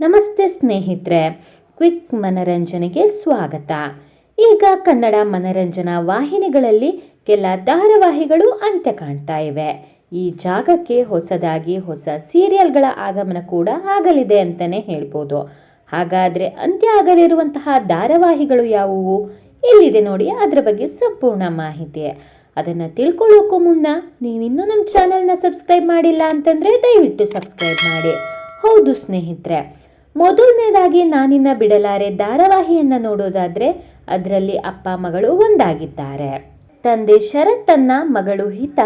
ನಮಸ್ತೆ ಸ್ನೇಹಿತರೆ, ಕ್ವಿಕ್ ಮನರಂಜನೆಗೆ ಸ್ವಾಗತ. ಈಗ ಕನ್ನಡ ಮನರಂಜನಾ ವಾಹಿನಿಗಳಲ್ಲಿ ಕೆಲ ಧಾರಾವಾಹಿಗಳು ಅಂತ್ಯ ಕಾಣ್ತಾ ಇವೆ. ಈ ಜಾಗಕ್ಕೆ ಹೊಸದಾಗಿ ಹೊಸ ಸೀರಿಯಲ್ಗಳ ಆಗಮನ ಕೂಡ ಆಗಲಿದೆ ಅಂತಲೇ ಹೇಳ್ಬೋದು. ಹಾಗಾದರೆ ಅಂತ್ಯ ಆಗಲಿರುವಂತಹ ಧಾರಾವಾಹಿಗಳು ಯಾವುವು? ಇಲ್ಲಿದೆ ನೋಡಿ ಅದರ ಬಗ್ಗೆ ಸಂಪೂರ್ಣ ಮಾಹಿತಿ. ಅದನ್ನು ತಿಳ್ಕೊಳ್ಳೋಕ್ಕೂ ಮುನ್ನ ನೀವಿನ್ನೂ ನಮ್ಮ ಚಾನಲ್ನ ಸಬ್ಸ್ಕ್ರೈಬ್ ಮಾಡಿಲ್ಲ ಅಂತಂದರೆ ದಯವಿಟ್ಟು ಸಬ್ಸ್ಕ್ರೈಬ್ ಮಾಡಿ. ಹೌದು ಸ್ನೇಹಿತರೆ ಮೊದಲನೇದಾಗಿ ನಾನಿನ್ನ ಬಿಡಲಾರೆ ಧಾರಾವಾಹಿಯನ್ನು ನೋಡೋದಾದ್ರೆ ಅದರಲ್ಲಿ ಅಪ್ಪ ಮಗಳು ಒಂದಾಗಿದ್ದಾರೆ. ತಂದೆ ಶರತ್ ತನ್ನ ಮಗಳು ಹಿತ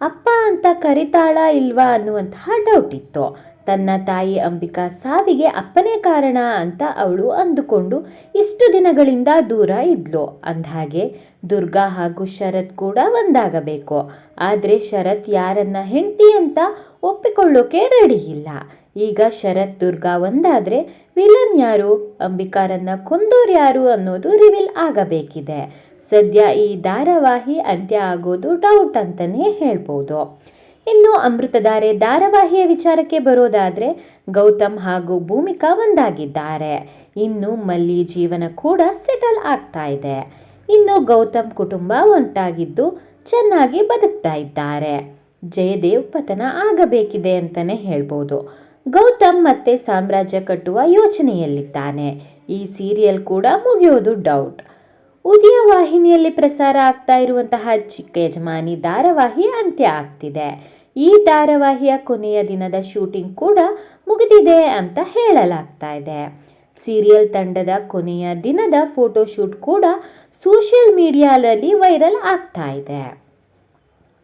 ಅಪ್ಪ ಅಂತ ಕರಿತಾಳ ಇಲ್ವಾ ಅನ್ನುವಂತಹ ಡೌಟ್ ಇತ್ತು. ತನ್ನ ತಾಯಿ ಅಂಬಿಕಾ ಸಾವಿಗೆ ಅಪ್ಪನೇ ಕಾರಣ ಅಂತ ಅವಳು ಅಂದುಕೊಂಡು ಇಷ್ಟು ದಿನಗಳಿಂದ ದೂರ ಇದ್ಲು. ಅಂದಹಾಗೆ, ದುರ್ಗಾ ಹಾಗೂ ಶರತ್ ಕೂಡ ಒಂದಾಗಬೇಕು. ಆದರೆ ಶರತ್ ಯಾರನ್ನ ಹೆಂಡತಿ ಅಂತ ಒಪ್ಪಿಕೊಳ್ಳೋಕೆ ರೆಡಿ ಇಲ್ಲ. ಈಗ ಶರತ್, ದುರ್ಗಾ ಒಂದಾದರೆ ವಿಲನ್ ಯಾರು? ಅಂಬಿಕಾರನ್ನ ಕೊಂದೋರು ಯಾರು ಅನ್ನೋದು ರಿವೀಲ್ ಆಗಬೇಕಿದೆ. ಸದ್ಯ ಈ ಧಾರಾವಾಹಿ ಅಂತ್ಯ ಆಗೋದು ಡೌಟ್ ಅಂತಲೇ ಹೇಳ್ಬೋದು. ಇನ್ನು ಅಮೃತಧಾರೆ ಧಾರಾವಾಹಿಯ ವಿಚಾರಕ್ಕೆ ಬರೋದಾದರೆ ಗೌತಮ್ ಹಾಗೂ ಭೂಮಿಕಾ ಒಂದಾಗಿದ್ದಾರೆ. ಇನ್ನು ಮಲ್ಲಿ ಜೀವನ ಕೂಡ ಸೆಟಲ್ ಆಗ್ತಾ ಇದೆ. ಇನ್ನು ಗೌತಮ್ ಕುಟುಂಬ ಒಂಟಾಗಿದ್ದು ಚೆನ್ನಾಗಿ ಬದುಕ್ತಾ ಇದ್ದಾರೆ. ಜಯದೇವ್ ಪತನ ಆಗಬೇಕಿದೆ ಅಂತಲೇ ಹೇಳ್ಬೋದು. ಗೌತಮ್ ಮತ್ತೆ ಸಾಮ್ರಾಜ್ಯ ಕಟ್ಟುವ ಯೋಚನೆಯಲ್ಲಿದ್ದಾನೆ. ಈ ಸೀರಿಯಲ್ ಕೂಡ ಮುಗಿಯೋದು ಡೌಟ್. ಉದಯ ವಾಹಿನಿಯಲ್ಲಿ ಪ್ರಸಾರ ಆಗ್ತಾ ಇರುವಂತಹ ಚಿಕ್ಕ ಯಜಮಾನಿ ಧಾರಾವಾಹಿ ಅಂತ್ಯ ಆಗ್ತಿದೆ. ಈ ಧಾರಾವಾಹಿಯ ಕೊನೆಯ ದಿನದ ಶೂಟಿಂಗ್ ಕೂಡ ಮುಗಿದಿದೆ ಅಂತ ಹೇಳಲಾಗ್ತಾ ಇದೆ. ಸೀರಿಯಲ್ ತಂಡದ ಕೊನೆಯ ದಿನದ ಫೋಟೋಶೂಟ್ ಕೂಡ ಸೋಷಿಯಲ್ ಮೀಡಿಯಾದಲ್ಲಿ ವೈರಲ್ ಆಗ್ತಾ ಇದೆ.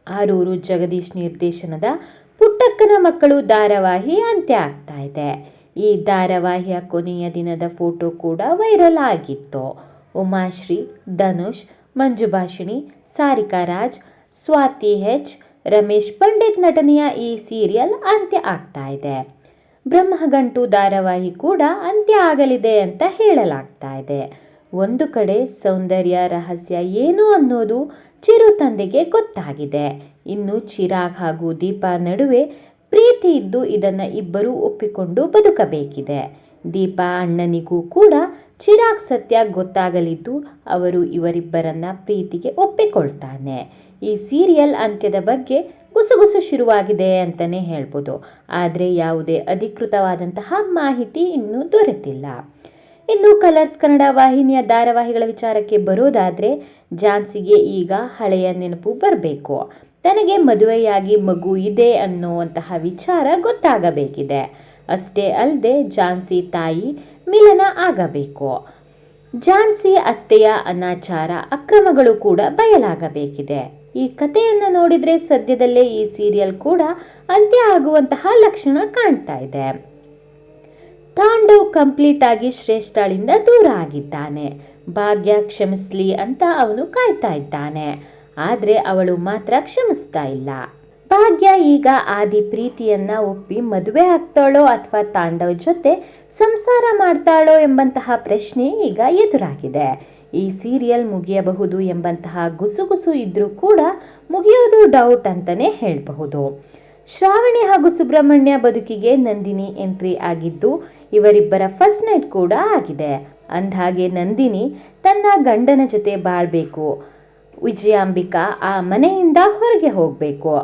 ಆರೂರು ಜಗದೀಶ್ ನಿರ್ದೇಶನದ ಪುಟ್ಟಕ್ಕನ ಮಕ್ಕಳು ಧಾರಾವಾಹಿ ಅಂತ್ಯ ಆಗ್ತಾ ಇದೆ. ಈ ಧಾರಾವಾಹಿಯ ಕೊನೆಯ ದಿನದ ಫೋಟೋ ಕೂಡ ವೈರಲ್ ಆಗಿತ್ತು. ಉಮಾಶ್ರೀ, ಧನುಷ್, ಮಂಜುಭಾಷಿಣಿ, ಸಾರಿಕಾ ರಾಜ್, ಸ್ವಾತಿ ಹೆಚ್ ರಮೇಶ್ ಪಂಡಿತ್ ನಟನೆಯ ಈ ಸೀರಿಯಲ್ ಅಂತ್ಯ ಆಗ್ತಾ ಇದೆ. ಬ್ರಹ್ಮಗಂಟು ಧಾರಾವಾಹಿ ಕೂಡ ಅಂತ್ಯ ಆಗಲಿದೆ ಅಂತ ಹೇಳಲಾಗ್ತಾ ಇದೆ. ಒಂದು ಕಡೆ ಸೌಂದರ್ಯ, ರಹಸ್ಯ ಏನು ಅನ್ನೋದು ಚಿರು ತಂದೆಗೆ ಗೊತ್ತಾಗಿದೆ. ಇನ್ನು ಚಿರಾಗ್ ಹಾಗೂ ದೀಪಾ ನಡುವೆ ಪ್ರೀತಿ ಇದ್ದು ಇದನ್ನು ಇಬ್ಬರೂ ಒಪ್ಪಿಕೊಂಡು ಬದುಕಬೇಕಿದೆ. ದೀಪಾ, ಅಣ್ಣನಿಗೂ ಕೂಡ ಚಿರಾಗ್ ಸತ್ಯ ಗೊತ್ತಾಗಲಿದ್ದು ಅವರು ಇವರಿಬ್ಬರನ್ನ ಪ್ರೀತಿಗೆ ಒಪ್ಪಿಕೊಳ್ತಾನೆ. ಈ ಸೀರಿಯಲ್ ಅಂತ್ಯದ ಬಗ್ಗೆ ಗುಸುಗುಸು ಶುರುವಾಗಿದೆ ಅಂತಲೇ ಹೇಳ್ಬೋದು. ಆದರೆ ಯಾವುದೇ ಅಧಿಕೃತವಾದಂತಹ ಮಾಹಿತಿ ಇನ್ನೂ ದೊರೆತಿಲ್ಲ. ಇನ್ನು ಕಲರ್ಸ್ ಕನ್ನಡ ವಾಹಿನಿಯ ಧಾರಾವಾಹಿಗಳ ವಿಚಾರಕ್ಕೆ ಬರೋದಾದರೆ ಝಾನ್ಸಿಗೆ ಈಗ ಹಳೆಯ ನೆನಪು ಬರಬೇಕು. ತನಗೆ ಮದುವೆಯಾಗಿ ಮಗು ಇದೆ ಅನ್ನುವಂತಹ ವಿಚಾರ ಗೊತ್ತಾಗಬೇಕಿದೆ. ಅಷ್ಟೇ ಅಲ್ಲದೆ ಝಾನ್ಸಿ ತಾಯಿ ಮಿಲನ ಆಗಬೇಕು. ಝಾನ್ಸಿ ಅತ್ತೆಯ ಅನಾಚಾರ ಅಕ್ರಮಗಳು ಕೂಡ ಬಯಲಾಗಬೇಕಿದೆ. ಈ ಕಥೆಯನ್ನು ನೋಡಿದರೆ ಸದ್ಯದಲ್ಲೇ ಈ ಸೀರಿಯಲ್ ಕೂಡ ಅಂತ್ಯ ಆಗುವಂತಹ ಲಕ್ಷಣ ಕಾಣ್ತಾ ಇದೆ. ತಾಂಡವ್ ಕಂಪ್ಲೀಟ್ ಆಗಿ ಶ್ರೇಷ್ಠಳಿಂದ ದೂರ ಆಗಿದ್ದಾನೆ. ಭಾಗ್ಯ ಕ್ಷಮಿಸ್ಲಿ ಅಂತ ಅವನು ಕಾಯ್ತಾ ಇದ್ದಾನೆ. ಆದರೆ ಅವಳು ಮಾತ್ರ ಕ್ಷಮಿಸ್ತಾ ಇಲ್ಲ. ಭಾಗ್ಯ ಈಗ ಆದಿ ಪ್ರೀತಿಯನ್ನ ಒಪ್ಪಿ ಮದುವೆ ಆಗ್ತಾಳೋ ಅಥವಾ ತಾಂಡವ್ ಜೊತೆ ಸಂಸಾರ ಮಾಡ್ತಾಳೋ ಎಂಬಂತಹ ಪ್ರಶ್ನೆ ಈಗ ಎದುರಾಗಿದೆ. ಈ ಸೀರಿಯಲ್ ಮುಗಿಯಬಹುದು ಎಂಬಂತಹ ಗುಸುಗುಸು ಇದ್ರೂ ಕೂಡ ಮುಗಿಯೋದು ಡೌಟ್ ಅಂತಲೇ ಹೇಳಬಹುದು. ಶ್ರಾವಣಿ ಹಾಗೂ ಸುಬ್ರಹ್ಮಣ್ಯ ಬದುಕಿಗೆ ನಂದಿನಿ ಎಂಟ್ರಿ ಆಗಿದ್ದು ಇವರಿಬ್ಬರ ಫಸ್ಟ್ ನೈಟ್ ಕೂಡ ಆಗಿದೆ. ಅಂದಹಾಗೆ ನಂದಿನಿ ತನ್ನ ಗಂಡನ ಜೊತೆ ಬಾಳ್ಬೇಕು. ವಿಜಯಾಂಬಿಕಾ ಆ ಮನೆಯಿಂದ ಹೊರಗೆ ಹೋಗಬೇಕು.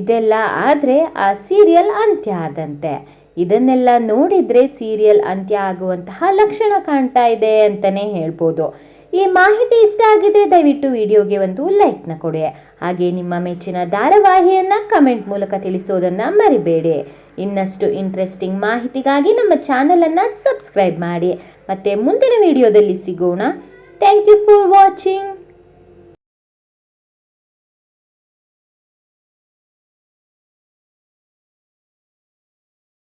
ಇದೆಲ್ಲ ಆದರೆ ಆ ಸೀರಿಯಲ್ ಅಂತ್ಯ ಆದಂತೆ. ಇದನ್ನೆಲ್ಲ ನೋಡಿದರೆ ಸೀರಿಯಲ್ ಅಂತ್ಯ ಆಗುವಂತಹ ಲಕ್ಷಣ ಕಾಣ್ತಾ ಇದೆ ಅಂತಲೇ ಹೇಳ್ಬೋದು. ಈ ಮಾಹಿತಿ ಇಷ್ಟ ಆಗಿದ್ರೆ ದಯವಿಟ್ಟು ವಿಡಿಯೋಗೆ ಒಂದು ಲೈಕ್ನ ಕೊಡಿ. ಹಾಗೆ ನಿಮ್ಮ ಮೆಚ್ಚಿನ ಧಾರಾವಾಹಿಯನ್ನು ಕಮೆಂಟ್ ಮೂಲಕ ತಿಳಿಸೋದನ್ನು ಮರಿಬೇಡಿ. ಇನ್ನಷ್ಟು ಇಂಟ್ರೆಸ್ಟಿಂಗ್ ಮಾಹಿತಿಗಾಗಿ ನಮ್ಮ ಚಾನಲನ್ನು ಸಬ್ಸ್ಕ್ರೈಬ್ ಮಾಡಿ. ಮತ್ತು ಮುಂದಿನ ವಿಡಿಯೋದಲ್ಲಿ ಸಿಗೋಣ. Thank you for watching